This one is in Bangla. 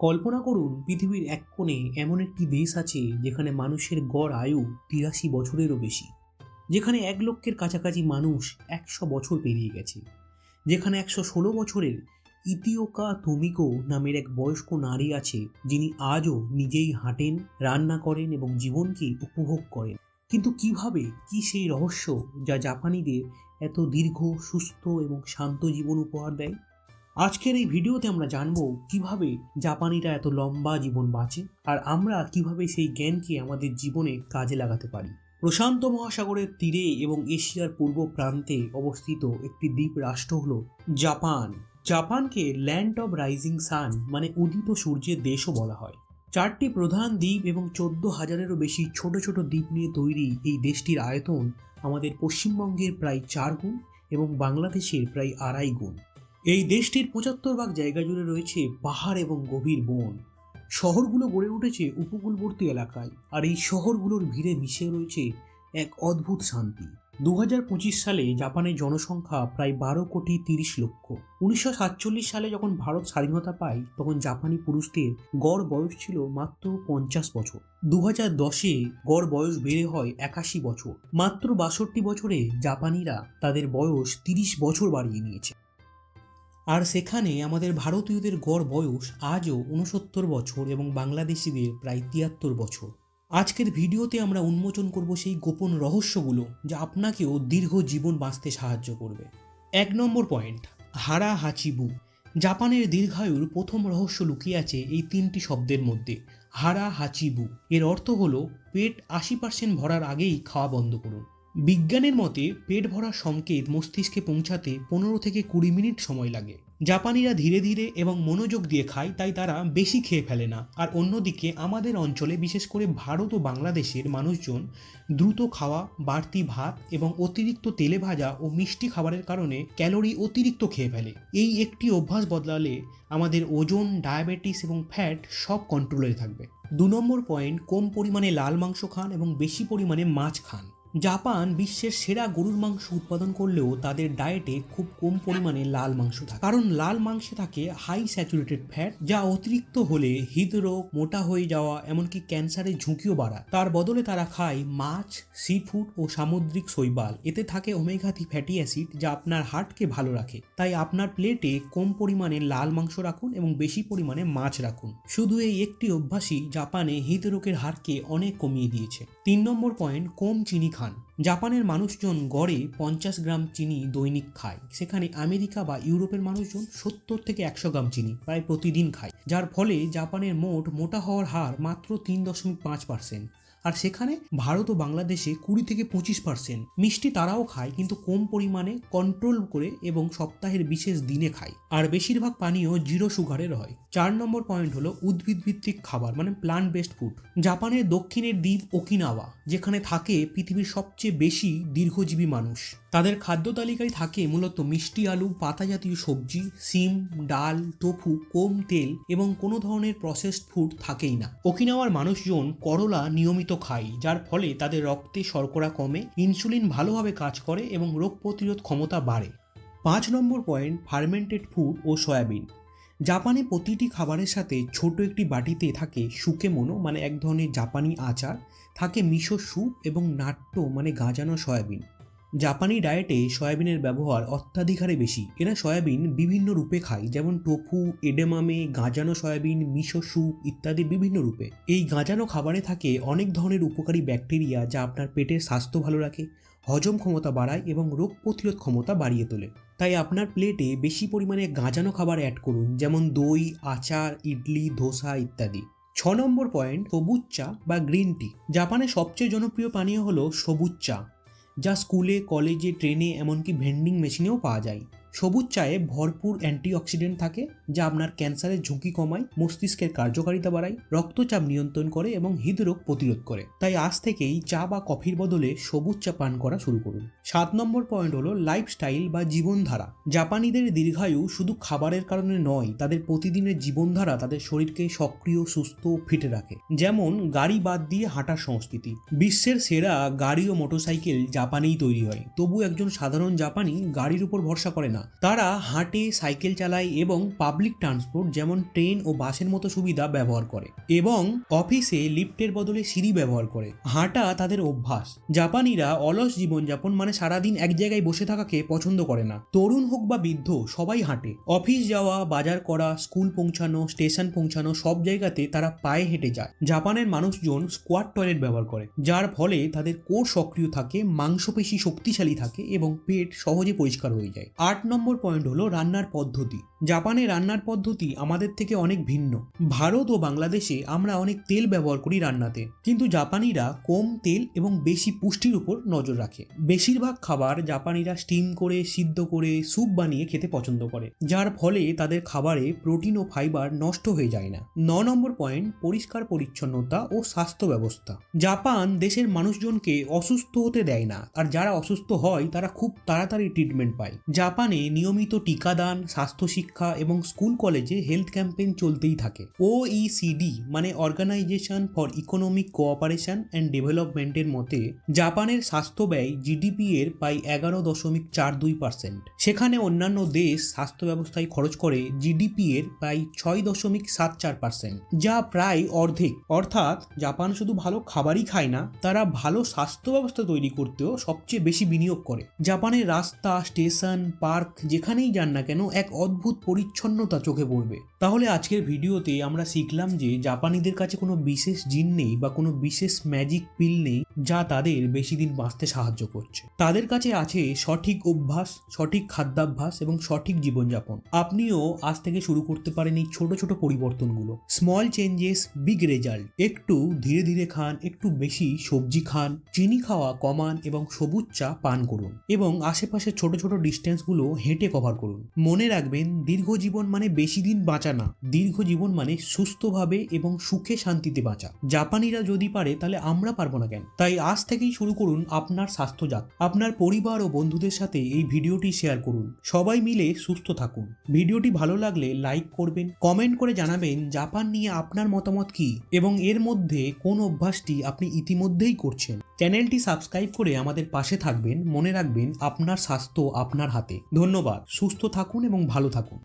কল্পনা করুন, পৃথিবীর এক কোণে এমন একটি দেশ আছে যেখানে মানুষের গড় আয়ু তিরাশি বছরেরও বেশি, যেখানে এক লক্ষের কাছাকাছি মানুষ একশো বছর পেরিয়ে গেছে, যেখানে একশো ষোলো বছরের ইতিওকা তোমিকো নামের এক বয়স্ক নারী আছে যিনি আজও নিজেই হাঁটেন, রান্না করেন এবং জীবনকে উপভোগ করেন। কিন্তু কীভাবে, কি সেই রহস্য যা জাপানিদের এত দীর্ঘ, সুস্থ এবং শান্ত জীবন উপহার দেয়? আজকের এই ভিডিওতে আমরা জানব কীভাবে জাপানিরা এত লম্বা জীবন বাঁচে আর আমরা কীভাবে সেই জ্ঞানকে আমাদের জীবনে কাজে লাগাতে পারি। প্রশান্ত মহাসাগরের তীরে এবং এশিয়ার পূর্ব প্রান্তে অবস্থিত একটি দ্বীপ রাষ্ট্র হল জাপান। জাপানকে ল্যান্ড অব রাইজিং সান মানে উদিত সূর্যের দেশও বলা হয়। চারটি প্রধান দ্বীপ এবং চোদ্দ হাজারেরও বেশি ছোট ছোট দ্বীপ নিয়ে তৈরি এই দেশটির আয়তন আমাদের পশ্চিমবঙ্গের প্রায় চার গুণ এবং বাংলাদেশের প্রায় আড়াই গুণ। এই দেশটির পঁচাত্তর ভাগ জায়গা জুড়ে রয়েছে পাহাড় এবং গভীর বন। শহরগুলো গড়ে উঠেছে উপকূলবর্তী এলাকায়, আর এই শহরগুলোর ভিড়ে মিশে রয়েছে এক অদ্ভুত শান্তি। দু হাজার পঁচিশ সালে জাপানের জনসংখ্যা প্রায় বারো কোটি তিরিশ লক্ষ। উনিশশো সাতচল্লিশ সালে যখন ভারত স্বাধীনতা পায়, তখন জাপানি পুরুষদের গড় বয়স ছিল মাত্র পঞ্চাশ বছর। দু হাজার দশে গড় বয়স বেড়ে হয় একাশি বছর। মাত্র বাষট্টি বছরে জাপানিরা তাদের বয়স তিরিশ বছর বাড়িয়ে নিয়েছে। আর সেখানে আমাদের ভারতীয়দের গড় বয়স আজও উনসত্তর বছর এবং বাংলাদেশিদের প্রায় তিয়াত্তর বছর। আজকের ভিডিওতে আমরা উন্মোচন করব সেই গোপন রহস্যগুলো যা আপনাকেও দীর্ঘ জীবন বাঁচতে সাহায্য করবে। এক নম্বর পয়েন্ট, হারা হাচিবু। জাপানের দীর্ঘায়ুর প্রথম রহস্য লুকিয়ে আছে এই তিনটি শব্দের মধ্যে, হারা হাচিবু। এর অর্থ হলো, পেট আশি পার্সেন্ট ভরার আগেই খাওয়া বন্ধ করুন। বিজ্ঞানের মতে পেট ভরা সংকেত মস্তিষ্কে পৌঁছাতে পনেরো থেকে কুড়ি মিনিট সময় লাগে। জাপানিরা ধীরে ধীরে এবং মনোযোগ দিয়ে খায়, তাই তারা বেশি খেয়ে ফেলে না। আর অন্যদিকে, আমাদের অঞ্চলে বিশেষ করে ভারত ও বাংলাদেশের মানুষজন দ্রুত খাওয়া, বাড়তি ভাত এবং অতিরিক্ত তেলে ভাজা ও মিষ্টি খাবারের কারণে ক্যালোরি অতিরিক্ত খেয়ে ফেলে। এই একটি অভ্যাস বদলালে আমাদের ওজন, ডায়াবেটিস এবং ফ্যাট সব কন্ট্রোলে থাকবে। দু নম্বর পয়েন্ট কম পরিমাণে লাল মাংস খান এবং বেশি পরিমাণে মাছ খান। জাপান বিশ্বের সেরা গরুর মাংস উৎপাদন করলেও তাদের ডায়েটে খুব কম পরিমাণে লাল মাংস থাকে। কারণ লাল মাংসে থাকে হাই স্যাচুরেটেড ফ্যাট যা অতিরিক্ত হলে হৃদরোগ, মোটা হয়ে যাওয়া, এমনকি ক্যান্সারের ঝুঁকিও বাড়ায়। তার বদলে তারা খায় মাছ সি ফুড ও সামুদ্রিক শৈবাল। এতে থাকে ওমেগা থ্রি ফ্যাটি অ্যাসিড যা আপনার হার্টকে ভালো রাখে। তাই আপনার প্লেটে কম পরিমাণে লাল মাংস রাখুন এবং বেশি পরিমাণে মাছ রাখুন। শুধু এই একটি অভ্যাসই জাপানে হৃদরোগের হারকে অনেক কমিয়ে দিয়েছে। তিন নম্বর পয়েন্ট কম চিনি খান। জাপানের মানুষজন গড়ে পঞ্চাশ গ্রাম চিনি দৈনিক খায়। সেখানে আমেরিকা বা ইউরোপের মানুষজন সত্তর থেকে একশো গ্রাম চিনি প্রায় প্রতিদিন খায়। যার ফলে জাপানের মোট মোটা হওয়ার হার মাত্র তিন দশমিক পাঁচ পার্সেন্ট। আর সেখানে ভারত ও বাংলাদেশে কুড়ি থেকে পঁচিশ পার্সেন্ট মিষ্টি তারাও খায়, কিন্তু কম পরিমাণে কন্ট্রোল করে এবং সপ্তাহের বিশেষ দিনে খায়। আর বেশিরভাগ পানীয় জিরো সুগারের হয়। চার নম্বর পয়েন্ট হলো উদ্ভিদ ভিত্তিক খাবার মানে প্লান্ট বেসড ফুড জাপানের দক্ষিণের দ্বীপ ওকিনাওয়া, যেখানে থাকে পৃথিবীর সবচেয়ে বেশি দীর্ঘজীবী মানুষ। তাদের খাদ্য তালিকায় থাকে মূলত মিষ্টি আলু পাতা জাতীয় সবজি, সিম, ডাল, টোফু, কম তেল এবং কোনো ধরনের প্রসেসড ফুড থাকেই না। ওকিনাওয়ার মানুষজন করলা নিয়মিত খায় যার ফলে তাদের রক্তে শর্করা কমে, ইনসুলিন ভালোভাবে কাজ করে এবং রোগ প্রতিরোধ ক্ষমতা বাড়ে। পাঁচ নম্বর পয়েন্ট, ফার্মেন্টেড ফুড ও সয়াবিন। জাপানে প্রতিটি খাবারের সাথে ছোট একটি বাটিতে থাকে সুকেমোনো মানে এক ধরনের জাপানি আচার। থাকে মিশো স্যুপ এবং নাট্য মানে গাঁজানো সয়াবিন। জাপানি ডায়েটে সয়াবিনের ব্যবহার অত্যাধিক হারে বেশি। এরা সয়াবিন বিভিন্ন রূপে খায়, যেমন টোফু, এডেমামে, গাঁজানো সয়াবিন, মিশো স্যুপ ইত্যাদি বিভিন্ন রূপে। এই গাঁজানো খাবারে থাকে অনেক ধরনের উপকারী ব্যাকটেরিয়া যা আপনার পেটের স্বাস্থ্য ভালো রাখে, হজম ক্ষমতা বাড়ায় এবং রোগ প্রতিরোধ ক্ষমতা বাড়িয়ে তোলে। তাই আপনার প্লেটে বেশি পরিমাণে গাঁজানো খাবার অ্যাড করুন, যেমন দই, আচার, ইডলি, ধোসা ইত্যাদি। ছ নম্বর পয়েন্ট, সবুজ চা বা গ্রিন টি। জাপানের সবচেয়ে জনপ্রিয় পানীয় হলো সবুজ চা। যা স্কুলে কলেজে ট্রেনে এমনকি ভেন্ডিং মেশিনেও পাওয়া যায়। সবুজ চায়ে ভরপুর অ্যান্টিঅক্সিডেন্ট থাকে, যা আপনার ক্যান্সারের ঝুঁকি কমায়, মস্তিষ্কের কার্যকারিতা বাড়ায়, রক্তচাপ নিয়ন্ত্রণ করে এবং হৃদরোগ প্রতিরোধ করে। তাই আজ থেকেই চা বা কফির বদলে সবুজ চা পান করা শুরু করুন। সাত নম্বর পয়েন্ট হলো লাইফস্টাইল বা জীবনধারা। জাপানিদের দীর্ঘায়ু শুধু খাবারের কারণে নয়, তাদের প্রতিদিনের জীবনধারা তাদের শরীরকে সক্রিয়, সুস্থ, ফিটে রাখে। যেমন গাড়ি বাদ দিয়ে হাঁটার সংস্কৃতি। বিশ্বের সেরা গাড়ি ও মোটরসাইকেল জাপানেই তৈরি হয়। তবু একজন সাধারণ জাপানি গাড়ির উপর ভরসা করে না। না। তারা হাঁটে, সাইকেল চালায় এবং পাবলিক ট্রান্সপোর্ট যেমন ট্রেন ও বাসের মতো সুবিধা ব্যবহার করে এবং অফিসে লিফটের বদলে সিঁড়ি ব্যবহার করে। হাঁটা তাদের অভ্যাস। জাপানিরা অলস জীবনযাপন মানে সারাদিন এক জায়গায় বসে থাকাকে পছন্দ করে না। তরুণ হোক বা বৃদ্ধ, সবাই হাঁটে। অফিস যাওয়া, বাজার করা, স্কুল পৌঁছানো, স্টেশন পৌঁছানো সব জায়গাতে তারা পায়ে হেঁটে যায়। জাপানের মানুষজন স্কোয়াড টয়লেট ব্যবহার করে, যার ফলে তাদের কোর সক্রিয় থাকে, মাংসপেশি শক্তিশালী থাকে এবং পেট সহজে পরিষ্কার হয়ে যায়। আট নম্বর পয়েন্ট হলো রান্নার পদ্ধতি। জাপানে রান্নার পদ্ধতি আমাদের থেকে অনেক ভিন্ন। ভারত ও বাংলাদেশে আমরা অনেক তেল ব্যবহার করি রান্নাতে। কিন্তু জাপানিরা কম তেল এবং বেশি পুষ্টির উপর নজর রাখে। বেশিরভাগ খাবার জাপানিরা স্টিম করে, সিদ্ধ করে, স্যুপ বানিয়ে খেতে পছন্দ করে। যার ফলে তাদের খাবারে প্রোটিন ও ফাইবার নষ্ট হয়ে যায় না। ন নম্বর পয়েন্ট, পরিষ্কার পরিচ্ছন্নতা ও স্বাস্থ্য ব্যবস্থা। জাপান দেশের মানুষজনকে অসুস্থ হতে দেয় না। আর যারা অসুস্থ হয়, তারা খুব তাড়াতাড়ি ট্রিটমেন্ট পায়। জাপানে নিয়মিত টিকাদান স্বাস্থ্য শিক্ষা এবং স্কুল কলেজে হেলথ ক্যাম্পেইন চলতেই থাকে। ওইসিডি মানে organisation for economic cooperation and ডেভেলপমেন্টের মতে, জাপানের স্বাস্থ্য ব্যয় জিডিপি এর প্রায় এগারো দশমিক চার দুই পার্সেন্ট। সেখানে অন্যান্য দেশ স্বাস্থ্য ব্যবস্থায় খরচ করে জিডিপি এর প্রায় ছয় দশমিক সাত চার পার্সেন্ট, যা প্রায় অর্ধেক। অর্থাৎ জাপান শুধু ভালো খাবারই খায় না, তারা ভালো স্বাস্থ্য ব্যবস্থা তৈরি করতেও সবচেয়ে বেশি বিনিয়োগ করে। জাপানের রাস্তা, স্টেশন, পার্ক যেখানেই যান না কেন, এক অদ্ভুত পরিচ্ছন্নতা চোখে পড়বে। তাহলে আজকের ভিডিওতে আমরা শিখলাম যে জাপানিদের কাছে কোনো বিশেষ জিন নেই বা কোনো বিশেষ ম্যাজিক পিল নেই যা তাদের বেশি দিন বাঁচতে সাহায্য করছে। তাদের কাছে আছে সঠিক অভ্যাস, সঠিক খাদ্যাভ্যাস এবং সঠিক জীবনযাপন। আপনিও আজ থেকে শুরু করতে পারেন এই ছোট ছোট পরিবর্তনগুলো। স্মল চেঞ্জেস বিগ রেজাল্ট একটু ধীরে ধীরে খান, একটু বেশি সবজি খান, চিনি খাওয়া কমান এবং সবুজ চা পান করুন। এবং আশেপাশের ছোট ছোট ডিস্টেন্সগুলো হেঁটে কভার করুন। মনে রাখবেন, দীর্ঘ জীবন মানে বেশি দিন বাঁচা না। দীর্ঘ জীবন মানে সুস্থভাবে এবং সুখে শান্তিতে বাঁচা। জাপানিরা যদি পারে, তাহলে আমরা পারব না কেন? তাই আজ থেকেই শুরু করুন আপনার স্বাস্থ্যজাত আপনার পরিবার ও বন্ধুদের সাথে এই ভিডিওটি শেয়ার করুন। সবাই মিলে সুস্থ থাকুন। ভিডিওটি ভালো লাগলে লাইক করবেন কমেন্ট করে জানাবেন জাপান নিয়ে আপনার মতামত কি? এবং এর মধ্যে কোন অভ্যাসটি আপনি ইতিমধ্যেই করছেন? চ্যানেলটি সাবস্ক্রাইব করে আমাদের পাশে থাকবেন। মনে রাখবেন, আপনার স্বাস্থ্য আপনার হাতে। ধন্যবাদ। সুস্থ থাকুন এবং ভালো থাকুন।